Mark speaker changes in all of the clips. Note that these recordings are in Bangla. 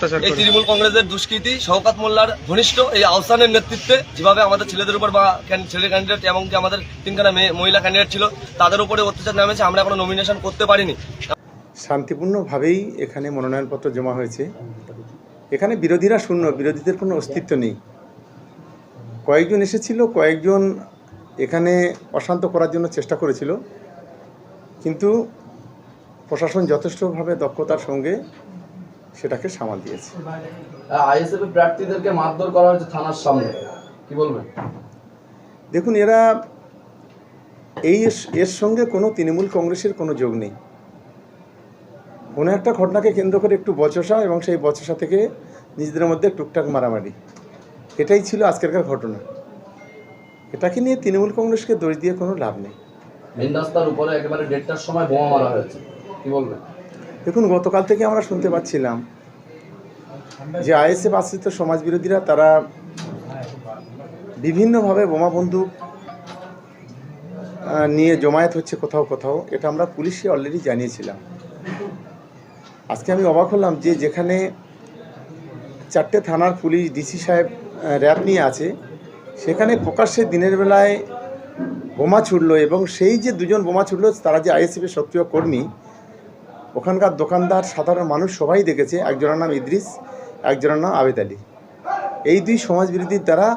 Speaker 1: অত্যাচার
Speaker 2: এই তৃণমূল কংগ্রেসের দুষ্কৃতী শওকাত মোল্লার ঘনিষ্ঠ এই আহসানের নেতৃত্বে যেভাবে আমাদের ছেলেদের উপর বা ছেলে ক্যান্ডিডেট এমনকি আমাদের তিনখানা মেয়ে মহিলা ক্যান্ডিডেট ছিল তাদের উপরে অত্যাচার নেমেছে আমরা এখনও নমিনেশন করতে পারিনি।
Speaker 3: শান্তিপূর্ণভাবেই এখানে মনোনয়নপত্র জমা হয়েছে। এখানে বিরোধীরা শূন্য বিরোধীদের কোনো অস্তিত্ব নেই। কয়েকজন এসেছিল কয়েকজন এখানে অশান্ত করার জন্য চেষ্টা করেছিল। কিন্তু প্রশাসন যথেষ্টভাবে দক্ষতার সঙ্গে সেটাকে সামাল দিয়েছে।
Speaker 4: আইএসএফ প্রার্থীদেরকে মারধর করা হয়েছে থানার সামনে। কি বলবেন?
Speaker 3: দেখুন এরা এই এর সঙ্গে কোনো তৃণমূল কংগ্রেসের কোনো যোগ নেই। কোনো একটা ঘটনাকে কেন্দ্র করে একটু বচসা এবং সেই বচসা থেকে নিজেদের মধ্যে টুকটাক মারামারি। এটাই ছিল আজকেরকার ঘটনা। এটাকে নিয়ে তৃণমূল কংগ্রেসকে দোষ দিয়ে কোনো লাভ নেই।
Speaker 4: মেন রাস্তার উপরে একেবারে দেড়টার সময় বোমা মারা হয়েছে। কি বলবেন?
Speaker 3: দেখুন, গতকাল থেকে আমরা শুনতে পাচ্ছিলাম যে আইএসএফ আশ্রিত সমাজ বিরোধীরা তারা বিভিন্নভাবে বোমা বন্দুক নিয়ে জমায়েত হচ্ছে কোথাও কোথাও। এটা আমরা পুলিশকে অলরেডি জানিয়েছিলাম। আজকে আমি অবাক হলাম যে যেখানে চারটে থানার পুলিশ ডিসি সাহেব র্যাব নিয়ে আছে, সেখানে প্রকাশ্যে দিনের বেলায় বোমা ছুটলো এবং সেই যে দুজন বোমা ছুটলো তারা যে আইএসএফের সক্রিয় কর্মী ওখানকার দোকানদার, সাধারণ মানুষ সবাই দেখেছে। একজনের নাম ইদ্রিস, একজনের নাম আবেদ আলী। এই দুই সমাজ বিরোধীর দ্বারা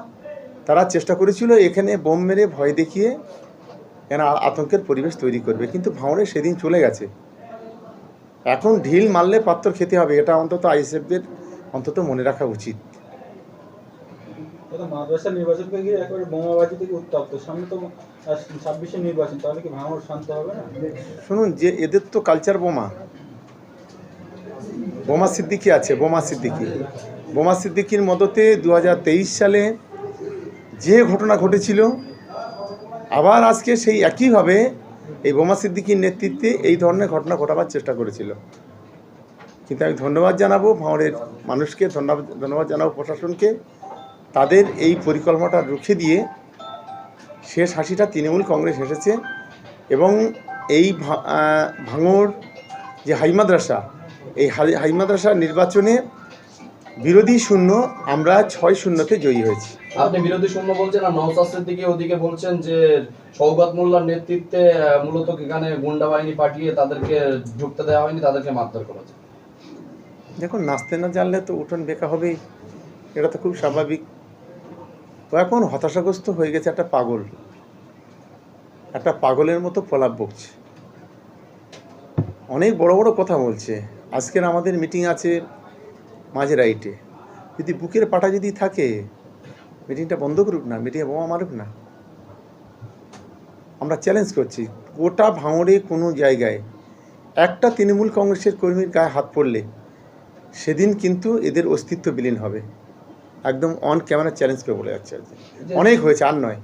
Speaker 3: তারা চেষ্টা করেছিল এখানে বোম মেরে ভয় দেখিয়ে এরা আতঙ্কের পরিবেশ তৈরি করবে। কিন্তু ভাঁড়ে সেদিন চলে গেছে। এখন ঢিল মারলে পাত্র খেতে হবে। এটা অন্তত আইএসএফদের অন্তত মনে রাখা উচিত।
Speaker 5: মাদ্রাসা নির্বাচনকে ঘিরে একেবারে বোমাবাজি থেকে উত্তপ্ত। সামনে তো ছাব্বিশে নির্বাচন, তাহলে কি ভাঙড় শান্ত হবে না?
Speaker 3: শুনুন, যে এদের তো কালচার বোমা। বোমা সিদ্দিকি আছে, বোমা সিদ্দিকি। বোমা সিদ্দিকির মদতে দু সালে যে ঘটনা ঘটেছিল, আবার আজকে সেই একইভাবে এই বোমা সিদ্দিকির নেতৃত্বে এই ধরনের ঘটনা ঘটাবার চেষ্টা করেছিল। কিন্তু আমি ধন্যবাদ জানাব ভাঁড়ের মানুষকে, ধন্যবাদ ধন্যবাদ জানাব প্রশাসনকে। তাদের এই পরিকল্পনাটা রুখে দিয়ে শেষ হাসিটা তৃণমূল কংগ্রেস এসেছে এবং এই ভা- আহ, যে হাই মাদ্রাসা এই হাই- মাদ্রাসা নির্বাচনে বিরোধী শূন্য আমরা ছয় শূন্যতে জয়ী হয়েছি।
Speaker 4: আপনি বিরোধী শূন্য বলছেন আর নওসাদ দিকে ওদিকে বলছেন যে সৌগত মোল্লার নেতৃত্বে মূলত এখানে গুন্ডা বাহিনী পাঠিয়ে তাদেরকে ঢুকতে দেওয়া হয়নি তাদেরকে মারধর করা হয়েছে।
Speaker 3: দেখুন নাচতে না জানলে তো উঠোন বেকা হবেই। এটা তো খুব স্বাভাবিক। ও এখন হতাশাগ্রস্ত হয়ে গেছে একটা পাগল। একটা পাগলের মতো প্রলাপ বকছে। অনেক বড় বড় কথা বলছে। আজকের আমাদের মিটিং আছে মাঝে রাইটে। যদি বুকের পাটা যদি থাকে, মিটিংটা বন্ধ করুক না, মিটিংয়ে বোমা মারুক না। আমরা চ্যালেঞ্জ করছি, গোটা ভাঙড়ে কোনো জায়গায় একটা তৃণমূল কংগ্রেসের কর্মীর গায়ে হাত পড়লে সেদিন কিন্তু এদের অস্তিত্ব বিলীন হবে। একদম অন ক্যামেরা চ্যালেঞ্জ করে বলে যাচ্ছে। অনেক হয়েছে আর নয়।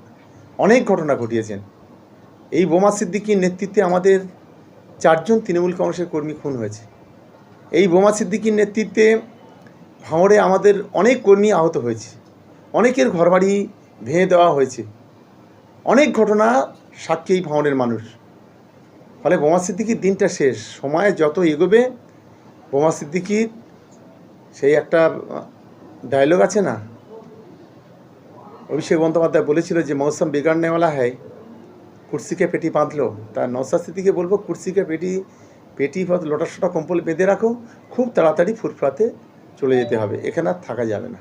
Speaker 3: অনেক ঘটনা ঘটিয়েছেন। এই বোমা সিদ্দিকির নেতৃত্বে আমাদের চারজন তৃণমূল কংগ্রেসের কর্মী খুন হয়েছে। এই বোমা সিদ্দিকির নেতৃত্বে ভাঁড়ে আমাদের অনেক কর্মী আহত হয়েছে। অনেকের ঘরবাড়ি ভেঙে দেওয়া হয়েছে। অনেক ঘটনা সাক্ষী এই ভাঁড়ের মানুষ। ফলে বোমা সিদ্দিকির দিনটা শেষ। সময় যত এগোবে বোমা সিদ্দিকির সেই একটা ডায়লগ আছে না? অভিষেক বন্দ্যোপাধ্যায় বলেছিল যে মৌসুম বিগাড়নেওয়ালা হয় কুর্সিকে পেটি বাঁধলো। তার নৌসাদ সিদ্দিকে বলব কুর্সিকে পেটি পেটি বা লোটাসোটা কম্পল বেঁধে রাখো খুব তাড়াতাড়ি ফুরফুরাতে চলে যেতে হবে এখানে আর থাকা যাবে না।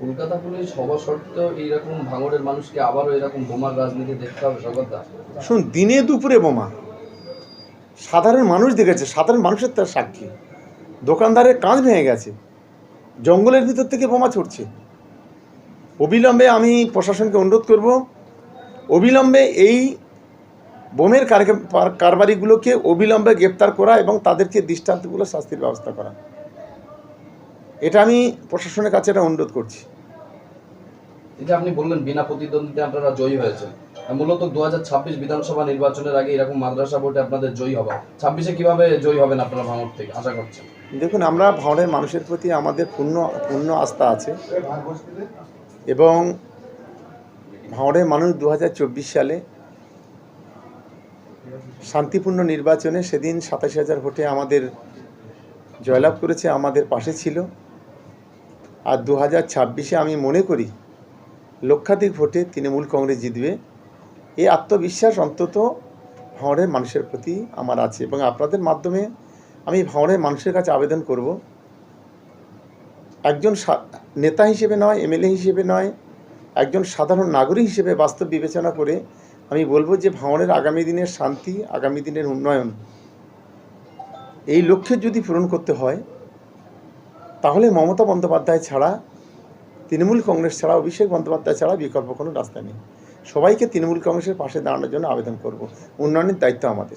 Speaker 4: কলকাতা পুলিশ হওয়া সত্ত্বেও এইরকম ভাঙড়ের মানুষকে আবারও এরকম বোমার রাজনীতি দেখতে হবে
Speaker 3: শুন দিনে দুপুরে বোমা। সাধারণ মানুষ দেখেছে সাধারণ মানুষের তার সাক্ষী। দোকানদারের কাঁচ ভেঙে গেছে। জঙ্গলের ভিতর থেকে বোমা ছুটছে। অবিলম্বে আমি প্রশাসনকে অনুরোধ করব, অবিলম্বে এই বোমের কারবারিগুলোকে অবিলম্বে গ্রেপ্তার করা এবং তাদেরকে দৃষ্টান্তগুলো শাস্তির ব্যবস্থা করা। এটা আমি প্রশাসনের কাছে এটা অনুরোধ করছি।
Speaker 4: এটা আপনি বললেন, বিনা প্রতিদ্বন্দ্বিতা আপনারা জয়ী হয়েছেন। মূলত দু হাজার ছাব্বিশ বিধানসভা নির্বাচনের আগে এরকম মাদ্রাসা ভোটে আপনাদের জয়ী হবা ছাব্বিশে কীভাবে জয়ী হবেন আপনারা ভাঙড় থেকে? আশা করছেন।
Speaker 3: দেখুন, আমরা ভাঁড়ের মানুষের প্রতি আমাদের পূর্ণ পূর্ণ আস্থা আছে। এবং ভাঁড়ের মানুষ দু হাজার চব্বিশ সালে শান্তিপূর্ণ নির্বাচনে সেদিন সাতাশি হাজার ভোটে আমাদের জয়লাভ করেছে, আমাদের পাশে ছিল। আর দু হাজার আমি মনে করি, লক্ষাধিক ভোটে তৃণমূল কংগ্রেস জিতবে। এই আত্মবিশ্বাস অন্তত ভাঁড়ের মানুষের প্রতি আমার আছে এবং আপনাদের মাধ্যমে আমি ভাঁড়ের মানুষের কাছে আবেদন করব। একজন নেতা হিসেবে নয়, এমএলএ হিসেবে নয়, একজন সাধারণ নাগরিক হিসেবে বাস্তব বিবেচনা করে আমি বলব যে ভাঁড়ের আগামী দিনের শান্তি, আগামী দিনের উন্নয়ন এই লক্ষ্যে যদি পূরণ করতে হয়, তাহলে মমতা বন্দ্যোপাধ্যায় ছাড়া, তৃণমূল কংগ্রেস ছাড়া, অভিষেক বন্দ্যোপাধ্যায় ছাড়া বিকল্প কোনো রাস্তা নেই। সবাইকে তৃণমূল কংগ্রেসের পাশে দাঁড়ানোর জন্য আবেদন করব। উন্নয়নের দায়িত্ব আমাদের।